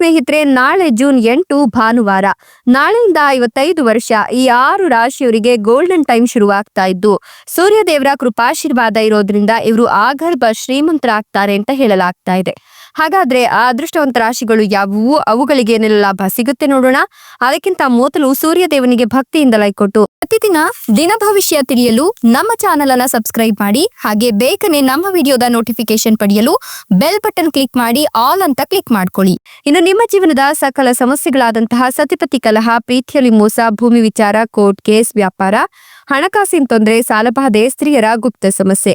ಸ್ನೇಹಿತರೆ, ನಾಳೆ ಜೂನ್ ಎಂಟು, ಭಾನುವಾರ. ನಾಳೆಯಿಂದ ಐವತ್ತೈದು ವರ್ಷ ಈ ಆರು ರಾಶಿಯವರಿಗೆ ಗೋಲ್ಡನ್ ಟೈಮ್ ಶುರುವಾಗ್ತಾ ಇದ್ದು ಸೂರ್ಯ ದೇವರ ಕೃಪಾಶೀರ್ವಾದ ಇರೋದ್ರಿಂದ ಇವರು ಆಗರ್ಭ ಶ್ರೀಮಂತರಾಗ್ತಾರೆ ಅಂತ ಹೇಳಲಾಗ್ತಾ ಇದೆ. ಹಾಗಾದ್ರೆ ಆ ಅದೃಷ್ಟವಂತ ರಾಶಿಗಳು ಯಾವುವು? ಅವುಗಳಿಗೆ ಏನೆಲ್ಲ ಲಾಭ ಸಿಗುತ್ತೆ ನೋಡೋಣ. ಅದಕ್ಕಿಂತ ಮೊದಲು ಸೂರ್ಯ ದೇವನಿಗೆ ಭಕ್ತಿಯಿಂದ ಲೈಕ್ ಕೊಟ್ಟು ಪ್ರತಿದಿನ ದಿನ ಭವಿಷ್ಯ ತಿಳಿಯಲು ನಮ್ಮ ಚಾನೆಲ್ ಅನ್ನ ಸಬ್ಸ್ಕ್ರೈಬ್ ಮಾಡಿ, ಹಾಗೆ ಬೇಗನೆ ನಮ್ಮ ವಿಡಿಯೋದ ನೋಟಿಫಿಕೇಶನ್ ಪಡೆಯಲು ಬೆಲ್ ಬಟನ್ ಕ್ಲಿಕ್ ಮಾಡಿ ಆಲ್ ಅಂತ ಕ್ಲಿಕ್ ಮಾಡ್ಕೊಳ್ಳಿ. ಇನ್ನು ನಿಮ್ಮ ಜೀವನದ ಸಕಲ ಸಮಸ್ಯೆಗಳಾದಂತಹ ಸತಿಪತಿ ಕಲಹ, ಪ್ರೀತಿಯಲ್ಲಿ ಮೋಸ, ಭೂಮಿ ವಿಚಾರ ಕೋರ್ಟ್ ಕೇಸ್ ವ್ಯಾಪಾರ, ಹಣಕಾಸಿನ ತೊಂದರೆ, ಸಾಲಬಾಧೆ, ಸ್ತ್ರೀಯರ ಗುಪ್ತ ಸಮಸ್ಯೆ.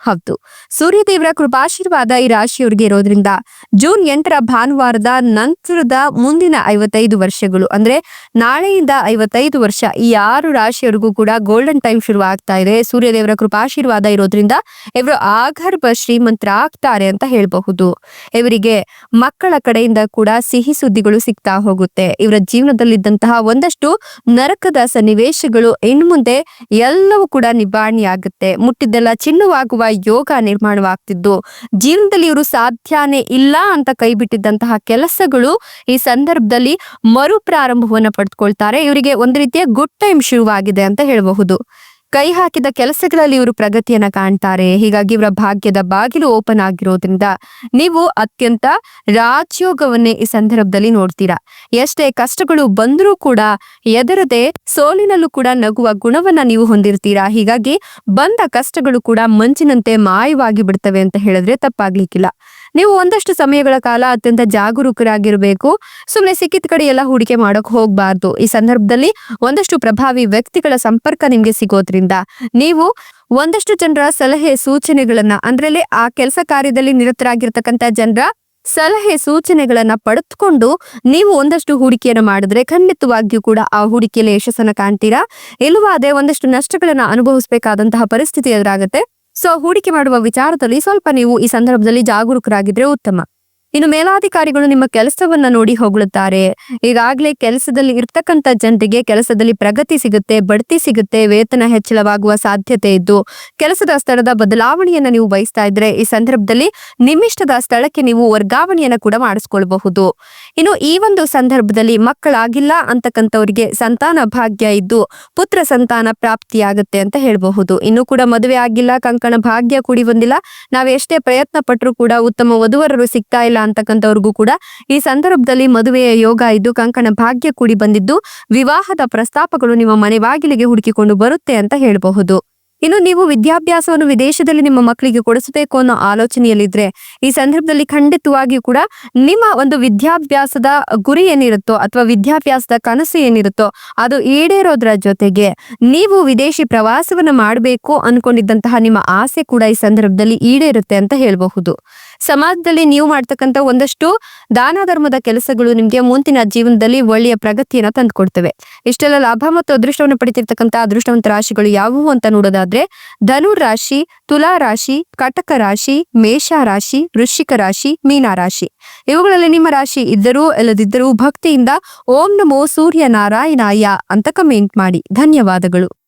ಹೌದು. ಸೂರ್ಯದೇವರ ಕೃಪಾಶೀರ್ವಾದ ಈ ರಾಶಿಯವರಿಗೆ ಇರೋದ್ರಿಂದ ಜೂನ್ ಎಂಟರ ಭಾನುವಾರದ ನಂತರದ ಮುಂದಿನ ಐವತ್ತೈದು ವರ್ಷಗಳು, ಅಂದ್ರೆ ನಾಳೆಯಿಂದ ಐವತ್ತೈದು ವರ್ಷ ಈ ಆರು ರಾಶಿಯವರಿಗೂ ಕೂಡ ಗೋಲ್ಡನ್ ಟೈಮ್ ಶುರು ಆಗ್ತಾ ಇದೆ. ಸೂರ್ಯದೇವರ ಕೃಪಾಶೀರ್ವಾದ ಇರೋದ್ರಿಂದ ಇವರು ಆಗರ್ಭ ಶ್ರೀಮಂತರ ಆಗ್ತಾರೆ ಅಂತ ಹೇಳಬಹುದು. ಇವರಿಗೆ ಮಕ್ಕಳ ಕಡೆಯಿಂದ ಕೂಡ ಸಿಹಿ ಸುದ್ದಿಗಳು ಸಿಗ್ತಾ ಹೋಗುತ್ತೆ. ಇವರ ಜೀವನದಲ್ಲಿದ್ದಂತಹ ಒಂದಷ್ಟು ನರಕದ ಸನ್ನಿವೇಶಗಳು ಇನ್ಮುಂದೆ ಎಲ್ಲವೂ ಕೂಡ ನಿಭಾಣಿಯಾಗುತ್ತೆ. ಮುಟ್ಟಿದ್ದೆಲ್ಲ ಚಿನ್ನವಾಗುವ ಯೋಗ ನಿರ್ಮಾಣವಾಗ್ತಿದ್ದು. ಜೀವನದಲ್ಲಿ ಇವರು ಸಾಧ್ಯನೇ ಇಲ್ಲ ಅಂತ ಕೈ ಬಿಟ್ಟಿದ್ದಂತಹ ಕೆಲಸಗಳು ಈ ಸಂದರ್ಭದಲ್ಲಿ ಮರು ಪ್ರಾರಂಭವನ್ನ ಪಡೆದುಕೊಳ್ತಾರೆ ಇವರಿಗೆ ಒಂದು ರೀತಿಯ ಗುಡ್ ಟೈಮ್ ಶುರುವಾಗಿದೆ ಅಂತ ಹೇಳಬಹುದು. ಕೈ ಹಾಕಿದ ಕೆಲಸಗಳಲ್ಲಿ ಇವರು ಪ್ರಗತಿಯನ್ನ ಕಾಣ್ತಾರೆ. ಹೀಗಾಗಿ ಇವರ ಭಾಗ್ಯದ ಬಾಗಿಲು ಓಪನ್ ಆಗಿರೋದ್ರಿಂದ ನೀವು ಅತ್ಯಂತ ರಾಜಯೋಗವನ್ನೇ ಈ ಸಂದರ್ಭದಲ್ಲಿ ನೋಡ್ತೀರಾ. ಎಷ್ಟೇ ಕಷ್ಟಗಳು ಬಂದರೂ ಕೂಡ ಎದರದೆ ಸೋಲಿನಲ್ಲೂ ಕೂಡ ನಗುವ ಗುಣವನ್ನ ನೀವು ಹೊಂದಿರ್ತೀರಾ. ಹೀಗಾಗಿ ಬಂದ ಕಷ್ಟಗಳು ಕೂಡ ಮಂಚಿನಂತೆ ಮಾಯವಾಗಿ ಬಿಡ್ತವೆ ಅಂತ ಹೇಳಿದ್ರೆ ತಪ್ಪಾಗ್ಲಿಕ್ಕಿಲ್ಲ. ನೀವು ಒಂದಷ್ಟು ಸಮಯಗಳ ಕಾಲ ಅತ್ಯಂತ ಜಾಗರೂಕರಾಗಿರಬೇಕು. ಸುಮ್ಮನೆ ಸಿಕ್ಕಿದ ಕಡೆ ಎಲ್ಲ ಹೂಡಿಕೆ ಮಾಡೋಕೆ ಹೋಗಬಾರ್ದು. ಈ ಸಂದರ್ಭದಲ್ಲಿ ಒಂದಷ್ಟು ಪ್ರಭಾವಿ ವ್ಯಕ್ತಿಗಳ ಸಂಪರ್ಕ ನಿಮ್ಗೆ ಸಿಗೋದ್ರಿಂದ ನೀವು ಒಂದಷ್ಟು ಜನರ ಸಲಹೆ ಸೂಚನೆಗಳನ್ನ, ಅಂದ್ರಲ್ಲಿ ಆ ಕೆಲಸ ಕಾರ್ಯದಲ್ಲಿ ನಿರತರಾಗಿರ್ತಕ್ಕಂಥ ಜನರ ಸಲಹೆ ಸೂಚನೆಗಳನ್ನ ಪಡೆದುಕೊಂಡು ನೀವು ಒಂದಷ್ಟು ಹೂಡಿಕೆಯನ್ನು ಮಾಡಿದ್ರೆ ಖಂಡಿತವಾಗಿಯೂ ಕೂಡ ಆ ಹೂಡಿಕೆಯಲ್ಲಿ ಯಶಸ್ಸನ್ನು ಕಾಣ್ತೀರಾ? ಇಲ್ಲವಾದ್ರೆ ಒಂದಷ್ಟು ನಷ್ಟಗಳನ್ನ ಅನುಭವಿಸಬೇಕಾದಂತಹ ಪರಿಸ್ಥಿತಿ ಎದುರಾಗುತ್ತೆ. ಸೊ ಹೂಡಿಕೆ ಮಾಡುವ ವಿಚಾರದಲ್ಲಿ ಸ್ವಲ್ಪ ನೀವು ಈ ಸಂದರ್ಭದಲ್ಲಿ ಜಾಗರೂಕರಾಗಿದ್ರೆ ಉತ್ತಮ. ಇನ್ನು ಮೇಲಾಧಿಕಾರಿಗಳು ನಿಮ್ಮ ಕೆಲಸವನ್ನ ನೋಡಿ ಹೊಗಳುತ್ತಾರೆ. ಈಗಾಗಲೇ ಕೆಲಸದಲ್ಲಿ ಇರ್ತಕ್ಕಂಥ ಜನರಿಗೆ ಕೆಲಸದಲ್ಲಿ ಪ್ರಗತಿ ಸಿಗುತ್ತೆ, ಬಡ್ತಿ ಸಿಗುತ್ತೆ, ವೇತನ ಹೆಚ್ಚಳವಾಗುವ ಸಾಧ್ಯತೆ ಇದ್ದು, ಕೆಲಸದ ಸ್ಥಳದ ಬದಲಾವಣೆಯನ್ನ ನೀವು ಬಯಸ್ತಾ ಇದ್ರೆ ಈ ಸಂದರ್ಭದಲ್ಲಿ ನಿಮ್ಮಿಷ್ಟದ ಸ್ಥಳಕ್ಕೆ ನೀವು ವರ್ಗಾವಣೆಯನ್ನ ಕೂಡ ಮಾಡಿಸ್ಕೊಳ್ಬಹುದು. ಇನ್ನು ಈ ಒಂದು ಸಂದರ್ಭದಲ್ಲಿ ಮಕ್ಕಳಾಗಿಲ್ಲ ಅಂತಕ್ಕಂಥವರಿಗೆ ಸಂತಾನ ಭಾಗ್ಯ ಇದ್ದು, ಪುತ್ರ ಸಂತಾನ ಪ್ರಾಪ್ತಿಯಾಗುತ್ತೆ ಅಂತ ಹೇಳಬಹುದು. ಇನ್ನು ಕೂಡ ಮದುವೆ ಆಗಿಲ್ಲ, ಕಂಕಣ ಭಾಗ್ಯ ಕೂಡಿ ಬಂದಿಲ್ಲ. ನಾವ್ ಎಷ್ಟೇ ಪ್ರಯತ್ನ ಪಟ್ಟರು ಕೂಡ ಉತ್ತಮ ವಧುವರರು ಸಿಗ್ತಾ ಇಲ್ಲ ಅಂತಕ್ಕಂಥವ್ರಿಗೂ ಕೂಡ ಈ ಸಂದರ್ಭದಲ್ಲಿ ಮದುವೆಯ ಯೋಗ ಇದ್ದು ಕಂಕಣ ಭಾಗ್ಯ ಕೂಡಿ ಬಂದಿದ್ದು, ವಿವಾಹದ ಪ್ರಸ್ತಾಪಗಳು ನಿಮ್ಮ ಮನೆ ಬಾಗಿಲಿಗೆ ಹುಡುಕಿಕೊಂಡು ಬರುತ್ತೆ ಅಂತ ಹೇಳಬಹುದು. ಇನ್ನು ನೀವು ವಿದ್ಯಾಭ್ಯಾಸವನ್ನು ವಿದೇಶದಲ್ಲಿ ನಿಮ್ಮ ಮಕ್ಕಳಿಗೆ ಕೊಡಿಸಬೇಕು ಅನ್ನೋ ಆಲೋಚನೆಯಲ್ಲಿದ್ರೆ, ಈ ಸಂದರ್ಭದಲ್ಲಿ ಖಂಡಿತವಾಗಿಯೂ ಕೂಡ ನಿಮ್ಮ ಒಂದು ವಿದ್ಯಾಭ್ಯಾಸದ ಗುರಿ ಏನಿರುತ್ತೋ ಅಥವಾ ವಿದ್ಯಾಭ್ಯಾಸದ ಕನಸು ಏನಿರುತ್ತೋ ಅದು ಈಡೇರೋದ್ರ ಜೊತೆಗೆ ನೀವು ವಿದೇಶಿ ಪ್ರವಾಸವನ್ನ ಮಾಡಬೇಕು ಅನ್ಕೊಂಡಿದ್ದಂತಹ ನಿಮ್ಮ ಆಸೆ ಕೂಡ ಈ ಸಂದರ್ಭದಲ್ಲಿ ಈಡೇರುತ್ತೆ ಅಂತ ಹೇಳಬಹುದು. ಸಮಾಜದಲ್ಲಿ ನೀವು ಮಾಡ್ತಕ್ಕಂಥ ಒಂದಷ್ಟು ದಾನ ಧರ್ಮದ ಕೆಲಸಗಳು ನಿಮ್ಗೆ ಮುಂದಿನ ಜೀವನದಲ್ಲಿ ಒಳ್ಳೆಯ ಪ್ರಗತಿಯನ್ನ ತಂದುಕೊಡ್ತವೆ. ಇಷ್ಟೆಲ್ಲ ಲಾಭ ಮತ್ತು ಅದೃಷ್ಟವನ್ನು ಪಡಿತಿರ್ತಕ್ಕಂಥ ಅದೃಷ್ಟವಂತ ರಾಶಿಗಳು ಯಾವುವು ಅಂತ ನೋಡೋದಾದ್ರೆ, ಧನು ರಾಶಿ, ತುಲಾ ರಾಶಿ, ಕಟಕ ರಾಶಿ, ಮೇಷ ರಾಶಿ, ವೃಶ್ಚಿಕ ರಾಶಿ, ಮೀನ ರಾಶಿ. ಇವುಗಳಲ್ಲಿ ನಿಮ್ಮ ರಾಶಿ ಇದ್ದರೂ ಇಲ್ಲದಿದ್ದರೂ ಭಕ್ತಿಯಿಂದ ಓಂ ನಮೋ ಸೂರ್ಯ ನಾರಾಯಣಾಯ ಅಂತ ಕಮೆಂಟ್ ಮಾಡಿ. ಧನ್ಯವಾದಗಳು.